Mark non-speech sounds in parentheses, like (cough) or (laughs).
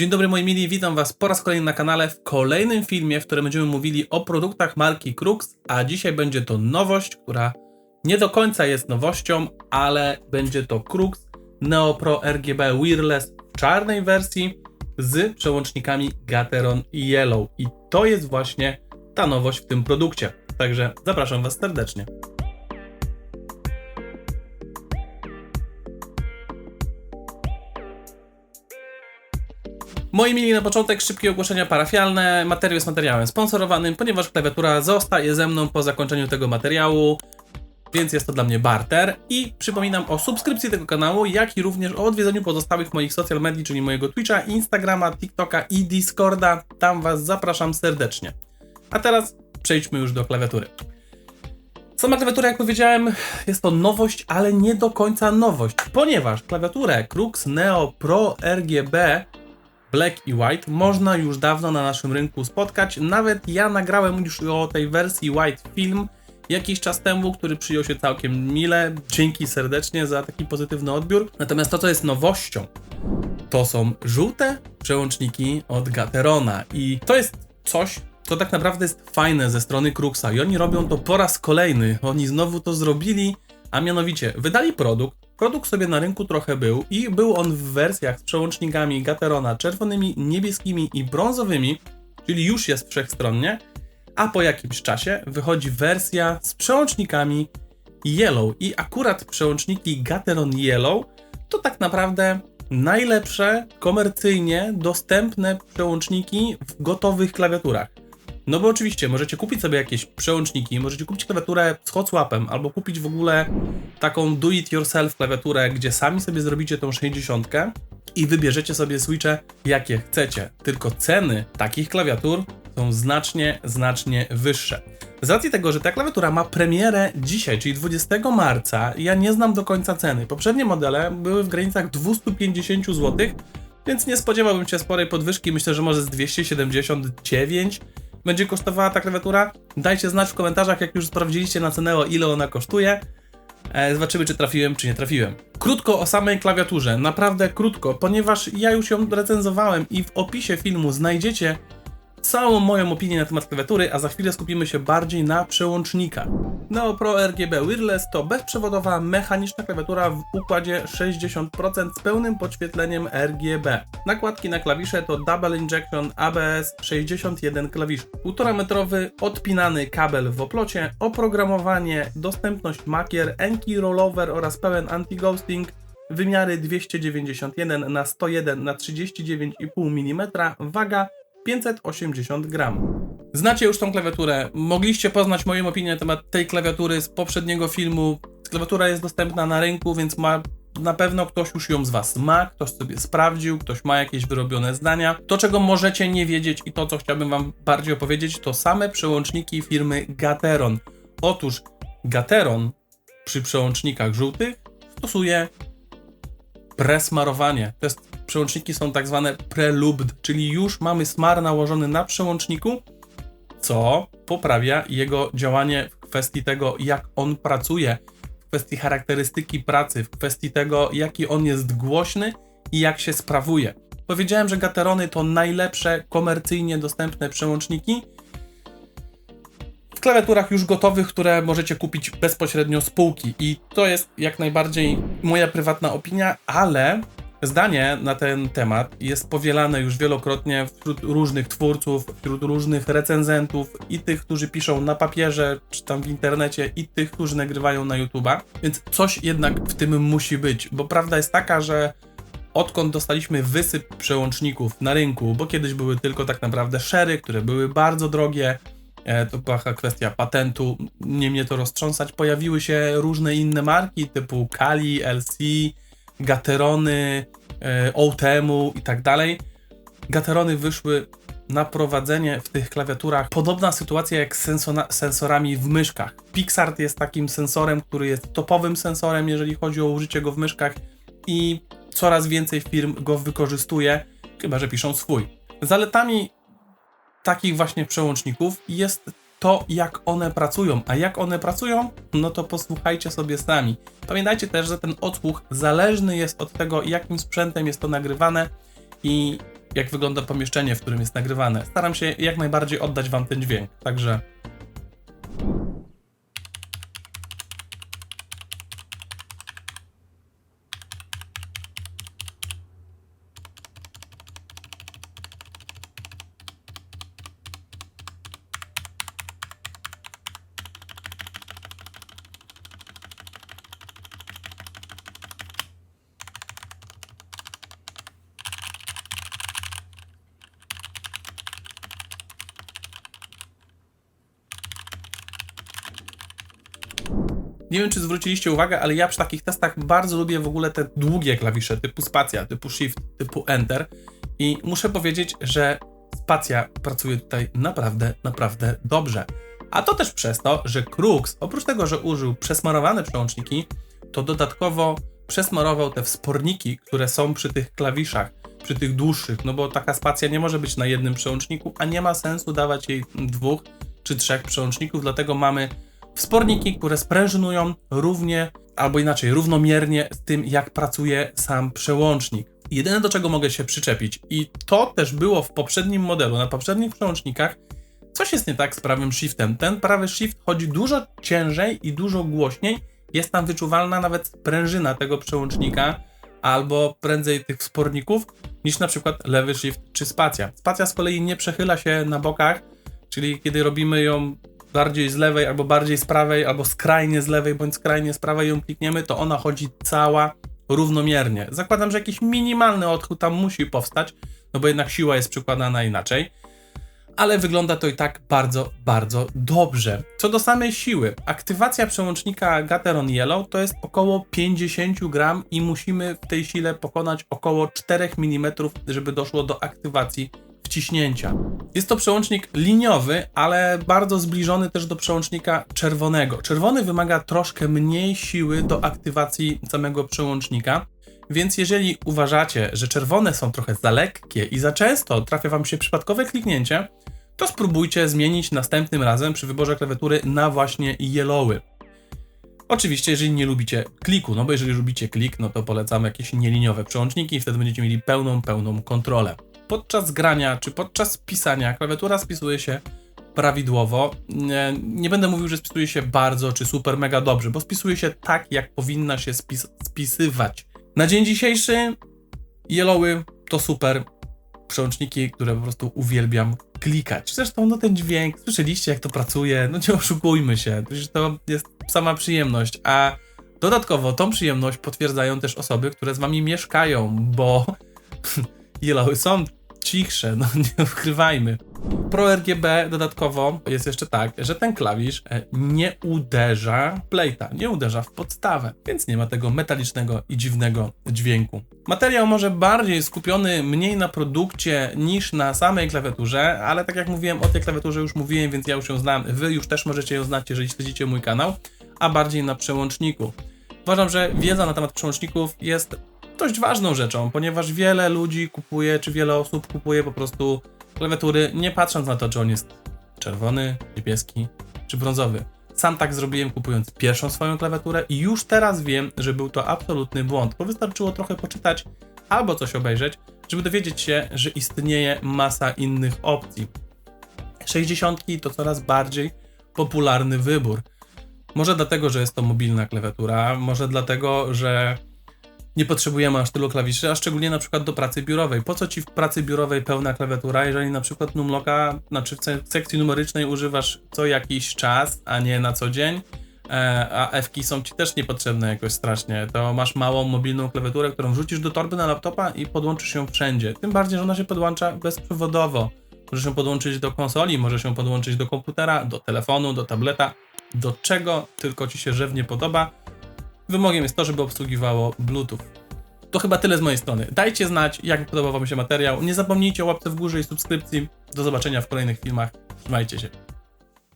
Dzień dobry moi mili, witam was po raz kolejny na kanale w kolejnym filmie, w którym będziemy mówili o produktach marki Crux, a dzisiaj będzie to nowość, która nie do końca jest nowością, ale będzie to Crux Neo Pro RGB Wireless w czarnej wersji z przełącznikami Gateron i Yellow i to jest właśnie ta nowość w tym produkcie. Także zapraszam was serdecznie. Moi mili, na początek szybkie ogłoszenia parafialne. Materiał jest materiałem sponsorowanym, ponieważ klawiatura zostaje ze mną po zakończeniu tego materiału, więc jest to dla mnie barter. I przypominam o subskrypcji tego kanału, jak i również o odwiedzeniu pozostałych moich social media, czyli mojego Twitcha, Instagrama, TikToka i Discorda. Tam Was zapraszam serdecznie. A teraz przejdźmy już do klawiatury. Sama klawiatura, jak powiedziałem, jest to nowość, ale nie do końca nowość, ponieważ klawiaturę Crux Neo Pro RGB Black i White można już dawno na naszym rynku spotkać. Nawet ja nagrałem już o tej wersji White film jakiś czas temu, który przyjął się całkiem mile. Dzięki serdecznie za taki pozytywny odbiór. Natomiast to, co jest nowością, to są żółte przełączniki od Gaterona i to jest coś, co tak naprawdę jest fajne ze strony Cruxa i oni robią to po raz kolejny. Oni znowu to zrobili, a mianowicie wydali produkt, Produkt sobie na rynku trochę był i był on w wersjach z przełącznikami Gaterona czerwonymi, niebieskimi i brązowymi, czyli już jest wszechstronnie, a po jakimś czasie wychodzi wersja z przełącznikami Yellow i akurat przełączniki Gateron Yellow to tak naprawdę najlepsze komercyjnie dostępne przełączniki w gotowych klawiaturach. No bo oczywiście możecie kupić sobie jakieś przełączniki, możecie kupić klawiaturę z hotswapem, albo kupić w ogóle taką do-it-yourself klawiaturę, gdzie sami sobie zrobicie tą 60 i wybierzecie sobie switche jakie chcecie. Tylko ceny takich klawiatur są znacznie, znacznie wyższe. Z racji tego, że ta klawiatura ma premierę dzisiaj, czyli 20 marca, ja nie znam do końca ceny. Poprzednie modele były w granicach 250 zł, więc nie spodziewałbym się sporej podwyżki. Myślę, że może z 279 będzie kosztowała ta klawiatura? Dajcie znać w komentarzach, jak już sprawdziliście na Ceneo, ile ona kosztuje. E, zobaczymy, czy trafiłem, czy nie trafiłem. Krótko o samej klawiaturze, naprawdę krótko, ponieważ ja już ją recenzowałem i w opisie filmu znajdziecie całą moją opinię na temat klawiatury, a za chwilę skupimy się bardziej na przełącznikach. Neo Pro RGB Wireless to bezprzewodowa mechaniczna klawiatura w układzie 60% z pełnym podświetleniem RGB. Nakładki na klawisze to Double Injection ABS 61 klawiszy. 1,5 metrowy odpinany kabel w oplocie, oprogramowanie, dostępność makier, Enki rollover oraz pełen anti-ghosting, wymiary 291 na 101 na 39,5 mm, waga 580 gram. Znacie już tą klawiaturę, mogliście poznać moją opinię na temat tej klawiatury z poprzedniego filmu. Klawiatura jest dostępna na rynku, więc ma na pewno ktoś już ją z Was ma, ktoś sobie sprawdził, ktoś ma jakieś wyrobione zdania. To, czego możecie nie wiedzieć i to, co chciałbym Wam bardziej opowiedzieć, to same przełączniki firmy Gateron. Otóż Gateron przy przełącznikach żółtych stosuje presmarowanie. To jest przełączniki są tak zwane prelubed, czyli już mamy smar nałożony na przełączniku, co poprawia jego działanie w kwestii tego, jak on pracuje, w kwestii charakterystyki pracy, w kwestii tego, jaki on jest głośny i jak się sprawuje. Powiedziałem, że Gaterony to najlepsze komercyjnie dostępne przełączniki w klawiaturach już gotowych, które możecie kupić bezpośrednio z półki. I to jest jak najbardziej moja prywatna opinia, ale Zdanie na ten temat jest powielane już wielokrotnie wśród różnych twórców, wśród różnych recenzentów i tych, którzy piszą na papierze czy tam w internecie i tych, którzy nagrywają na YouTube'a. Więc coś jednak w tym musi być, bo prawda jest taka, że odkąd dostaliśmy wysyp przełączników na rynku, bo kiedyś były tylko tak naprawdę szery, które były bardzo drogie, e, to była kwestia patentu, nie mnie to roztrząsać, pojawiły się różne inne marki typu Kali, LC, Gaterony, e, Outemu i tak dalej. Gaterony wyszły na prowadzenie w tych klawiaturach. Podobna sytuacja jak z sensorami w myszkach. Pixart jest takim sensorem, który jest topowym sensorem, jeżeli chodzi o użycie go w myszkach i coraz więcej firm go wykorzystuje, chyba że piszą swój. Zaletami takich właśnie przełączników jest to, jak one pracują. A jak one pracują, no to posłuchajcie sobie sami. Pamiętajcie też, że ten odsłuch zależny jest od tego, jakim sprzętem jest to nagrywane i jak wygląda pomieszczenie, w którym jest nagrywane. Staram się jak najbardziej oddać wam ten dźwięk, także Nie wiem, czy zwróciliście uwagę, ale ja przy takich testach bardzo lubię w ogóle te długie klawisze typu spacja, typu shift, typu enter. I muszę powiedzieć, że spacja pracuje tutaj naprawdę, naprawdę dobrze. A to też przez to, że Krux, oprócz tego, że użył przesmarowane przełączniki, to dodatkowo przesmarował te wsporniki, które są przy tych klawiszach, przy tych dłuższych, no bo taka spacja nie może być na jednym przełączniku, a nie ma sensu dawać jej dwóch czy trzech przełączników, dlatego mamy wsporniki, które sprężynują równie, albo inaczej, równomiernie z tym, jak pracuje sam przełącznik. Jedyne do czego mogę się przyczepić, i to też było w poprzednim modelu, na poprzednich przełącznikach, coś jest nie tak z prawym shiftem. Ten prawy shift chodzi dużo ciężej i dużo głośniej. Jest tam wyczuwalna nawet sprężyna tego przełącznika, albo prędzej tych wsporników, niż na przykład lewy shift czy spacja. Spacja z kolei nie przechyla się na bokach, czyli kiedy robimy ją bardziej z lewej, albo bardziej z prawej, albo skrajnie z lewej, bądź skrajnie z prawej ją klikniemy, to ona chodzi cała równomiernie. Zakładam, że jakiś minimalny odchód tam musi powstać, no bo jednak siła jest przykładana inaczej. Ale wygląda to i tak bardzo, bardzo dobrze. Co do samej siły, aktywacja przełącznika Gateron Yellow to jest około 50 gram i musimy w tej sile pokonać około 4 mm, żeby doszło do aktywacji Jest to przełącznik liniowy, ale bardzo zbliżony też do przełącznika czerwonego. Czerwony wymaga troszkę mniej siły do aktywacji samego przełącznika. Więc jeżeli uważacie, że czerwone są trochę za lekkie i za często trafia Wam się przypadkowe kliknięcie, to spróbujcie zmienić następnym razem przy wyborze klawiatury na właśnie yellowy. Oczywiście, jeżeli nie lubicie kliku, no bo jeżeli lubicie klik, no to polecam jakieś nieliniowe przełączniki i wtedy będziecie mieli pełną, pełną kontrolę podczas grania czy podczas pisania klawiatura spisuje się prawidłowo. Nie, nie, będę mówił, że spisuje się bardzo czy super mega dobrze, bo spisuje się tak, jak powinna się spis spisywać. Na dzień dzisiejszy Yellowy to super przełączniki, które po prostu uwielbiam klikać. Zresztą no ten dźwięk, słyszeliście jak to pracuje, no nie oszukujmy się, to jest sama przyjemność, a dodatkowo tą przyjemność potwierdzają też osoby, które z wami mieszkają, bo (laughs) Yellowy są cichsze, no (laughs) nie ukrywajmy. Pro RGB dodatkowo jest jeszcze tak, że ten klawisz e, nie uderza plate'a, nie uderza w podstawę, więc nie ma tego metalicznego i dziwnego dźwięku. Materiał może bardziej skupiony mniej na produkcie niż na samej klawiaturze, ale tak jak mówiłem o tej klawiaturze już mówiłem, więc ja już ją znam, wy już też możecie ją znać, jeżeli śledzicie mój kanał, a bardziej na przełączniku. Uważam, że wiedza na temat przełączników jest dość ważną rzeczą, ponieważ wiele ludzi kupuje, czy wiele osób kupuje po prostu klawiatury, nie patrząc na to, czy on jest czerwony, niebieski czy brązowy. Sam tak zrobiłem kupując pierwszą swoją klawiaturę i już teraz wiem, że był to absolutny błąd, bo wystarczyło trochę poczytać albo coś obejrzeć, żeby dowiedzieć się, że istnieje masa innych opcji. 60 to coraz bardziej popularny wybór. Może dlatego, że jest to mobilna klawiatura, może dlatego, że nie potrzebujemy aż tylu klawiszy, a szczególnie na przykład do pracy biurowej. Po co ci w pracy biurowej pełna klawiatura, jeżeli na przykład numlocka, znaczy w sekcji numerycznej używasz co jakiś czas, a nie na co dzień, e, a F-ki są ci też niepotrzebne jakoś strasznie, to masz małą mobilną klawiaturę, którą wrzucisz do torby na laptopa i podłączysz ją wszędzie. Tym bardziej, że ona się podłącza bezprzewodowo. Możesz się podłączyć do konsoli, możesz się podłączyć do komputera, do telefonu, do tableta, do czego tylko ci się żywnie podoba Wymogiem jest to, żeby obsługiwało Bluetooth. To chyba tyle z mojej strony. Dajcie znać, jak podobał Wam się materiał. Nie zapomnijcie o łapce w górze i subskrypcji. Do zobaczenia w kolejnych filmach. Trzymajcie się.